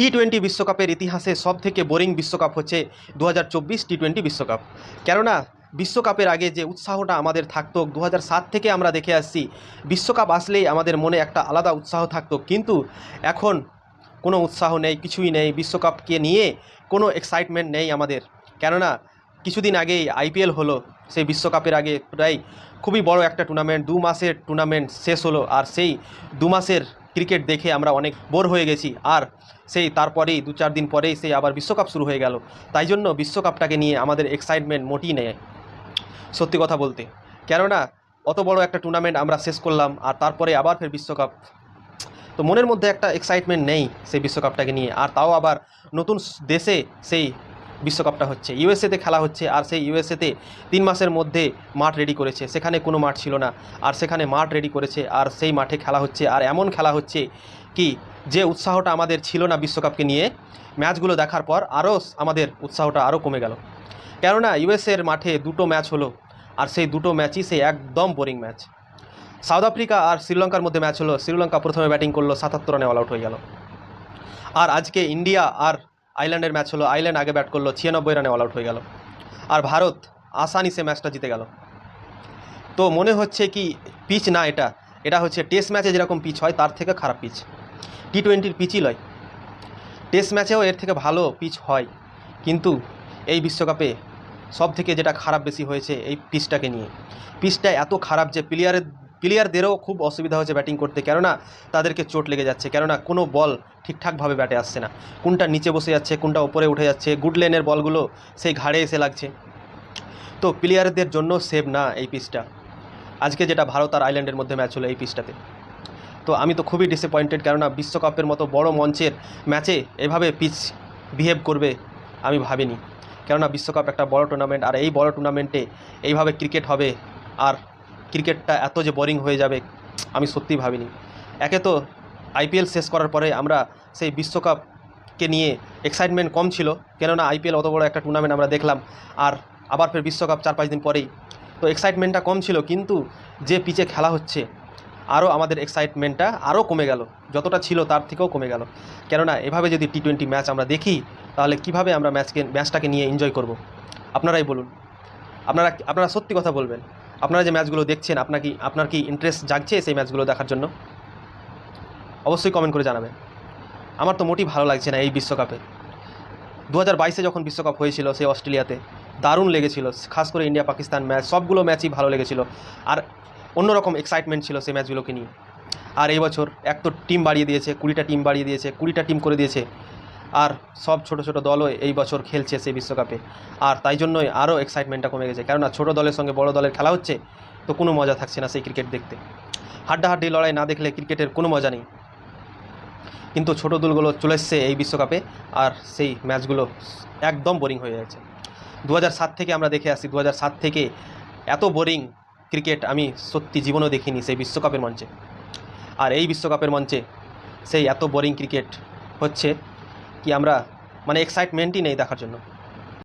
T twenty বিশ্বকাপের ইতিহাসে সব থেকে বোরিং বিশ্বকাপ হচ্ছে দু হাজার চব্বিশ টি টোয়েন্টি বিশ্বকাপ। কেননা, বিশ্বকাপের আগে যে উৎসাহটা আমাদের থাকতো দু থেকে আমরা দেখে আসছি, বিশ্বকাপ আসলেই আমাদের মনে একটা আলাদা উৎসাহ থাকতো। কিন্তু এখন কোনো উৎসাহ নেই, কিছুই নেই, বিশ্বকাপকে নিয়ে কোনো এক্সাইটমেন্ট নেই আমাদের। কেননা, কিছুদিন আগেই আইপিএল হলো, সেই বিশ্বকাপের আগে প্রায় খুবই বড় একটা টুর্নামেন্ট দু মাসের টুর্নামেন্ট শেষ হলো, আর সেই দু মাসের ক্রিকেট দেখে আমরা অনেক বোর হয়ে গেছি। আর সেই তারপরেই দু চার দিন পরেই সেই আবার বিশ্বকাপ শুরু হয়ে গেল। তাই জন্য বিশ্বকাপটাকে নিয়ে আমাদের এক্সাইটমেন্ট মোটেই নেই, সত্যি কথা বলতে। কেননা অত বড় একটা টুর্নামেন্ট আমরা শেষ করলাম আর তারপরে আবার ফের বিশ্বকাপ। তো মনের মধ্যে একটা এক্সাইটমেন্ট নেই সেই বিশ্বকাপটাকে নিয়ে। আর তাও আবার নতুন দেশে সেই বিশ্বকাপটা হচ্ছে। ইউএসএতে খেলা হচ্ছে আর সেই ইউএসএতে তিন মাসের মধ্যে মাঠ রেডি করেছে। সেখানে কোনো মাঠ ছিল না। আর সেখানে মাঠ রেডি করেছে আর সেই মাঠে খেলা হচ্ছে। আর এমন খেলা হচ্ছে কি, যে উৎসাহটা আমাদের ছিল না বিশ্বকাপকে নিয়ে, ম্যাচগুলো দেখার পর আরও আমাদের উৎসাহটা আরও কমে গেল। কেননা ইউএসএর মাঠে দুটো ম্যাচ হলো আর সেই দুটো ম্যাচই সেই একদম বোরিং ম্যাচ। সাউথ আফ্রিকা আর শ্রীলঙ্কার মধ্যে ম্যাচ হলো। শ্রীলঙ্কা প্রথমে ব্যাটিং করল, সাতাত্তর রানে অল আউট হয়ে গেল। আর আজকে ইন্ডিয়া আর আইল্যান্ডের ম্যাচ হলো, আইল্যান্ড আগে ব্যাট করল, ছিয়ানব্বই রানে অল আউট হয়ে গেল। আর ভারত আসানি সে ম্যাচটা জিতে গেল। তো মনে হচ্ছে কি পিচ না এটা এটা হচ্ছে টেস্ট ম্যাচে যেরকম পিচ হয়, তার থেকে খারাপ পিচ টি টোয়েন্টির পিচই লয়। টেস্ট ম্যাচেও এর থেকে ভালো পিচ হয়, কিন্তু এই বিশ্বকাপে সব থেকে যেটা খারাপ বেশি হয়েছে এই পিচটাকে নিয়ে। পিচটা এত খারাপ যে প্লেয়ারের প্লেয়ারদেরও খুব অসুবিধা হচ্ছে ব্যাটিং করতে, কেননা তাদেরকে চোট লেগে যাচ্ছে, কেননা কোনো বল ঠিকঠাকভাবে ব্যাটে আসছে না। কোনটা নিচে বসে যাচ্ছে, কোনটা উপরে উঠে যাচ্ছে গুড লেনের বলগুলো সেই ঘাড়ে এসে লাগছে। তো প্লেয়ারদের জন্য সেভ না এই পিচটা। আজকে যেটা ভারত আর আইল্যান্ডের মধ্যে ম্যাচ হলো এই পিচটাতে। তো আমি তো খুবই ডিসঅ্যাপয়েন্টেড কেননা বিশ্বকাপের মতো বড় মঞ্চের ম্যাচে এভাবে পিচ বিহেভ করবে আমি ভাবিনি। কেননা বিশ্বকাপ একটা বড় টুর্নামেন্ট আর এই বড় টুর্নামেন্টে এইভাবে ক্রিকেট হবে আর ক্রিকেটটা এত যে বোরিং হয়ে যাবে, আমি সত্যিই ভাবিনি। একে তো আইপিএল শেষ করার পরে আমরা সেই বিশ্বকাপকে নিয়ে এক্সাইটমেন্ট কম ছিল, কেননা আইপিএল অত বড় একটা টুর্নামেন্ট আমরা দেখলাম, আর আবার ফের বিশ্বকাপ চার পাঁচ দিন পরেই। তো এক্সাইটমেন্টটা কম ছিল, কিন্তু যে পিচে খেলা হচ্ছে, আরও আমাদের এক্সাইটমেন্টটা আরও কমে গেল, যতটা ছিল তার থেকেও কমে গেল। কেননা এভাবে যদি টি টোয়েন্টি ম্যাচ আমরা দেখি, তাহলে কীভাবে আমরা ম্যাচকে ম্যাচটাকে নিয়ে এনজয় করব? আপনারাই বলুন। আপনারা আপনারা সত্যি কথা বলবেন? আপনারা যে ম্যাচগুলো দেখছেন, আপনার কি আপনার কি ইন্টারেস্ট জাগছে সেই ম্যাচগুলো দেখার জন্য? অবশ্যই কমেন্ট করে জানাবেন। আমার তো মোটেই ভালো লাগছে না এই বিশ্বকাপে। দু হাজার বাইশে যখন বিশ্বকাপ হয়েছিল সেই অস্ট্রেলিয়াতে, দারুণ লেগেছিল, খাস করে ইন্ডিয়া পাকিস্তান ম্যাচ, সবগুলো ম্যাচই ভালো লেগেছিল। আর অন্যরকম এক্সাইটমেন্ট ছিল সেই ম্যাচগুলোকে নিয়ে। আর এই বছর এক তো টিম বাড়িয়ে দিয়েছে, কুড়িটা টিম বাড়িয়ে দিয়েছে, কুড়িটা টিম করে দিয়েছে। আর সব ছোট ছোট দলও এই বছর খেলছে সেই বিশ্বকাপে। আর তাই জন্যই আরও এক্সাইটমেন্টটা কমে গেছে। কেননা ছোট দলের সঙ্গে বড় দলের খেলা হচ্ছে, তো কোনো মজা থাকছে না সেই ক্রিকেট দেখতে। হাড্ডাহাড্ডি লড়াই না দেখলে ক্রিকেটের কোনো মজা নেই। কিন্তু ছোট দলগুলো চলে এসছে এই বিশ্বকাপে, আর সেই ম্যাচগুলো একদম বোরিং হয়ে যাচ্ছে দু সাত থেকে আমরা দেখে আসি দু সাত থেকে এত বোরিং ক্রিকেট আমি সত্যি জীবনেও দেখিনি সেই বিশ্বকাপের মঞ্চে। আর এই বিশ্বকাপের মঞ্চে সেই এত বোরিং ক্রিকেট হচ্ছে কি আমরা মানে এক্সাইটমেন্টই নেই দেখার জন্য।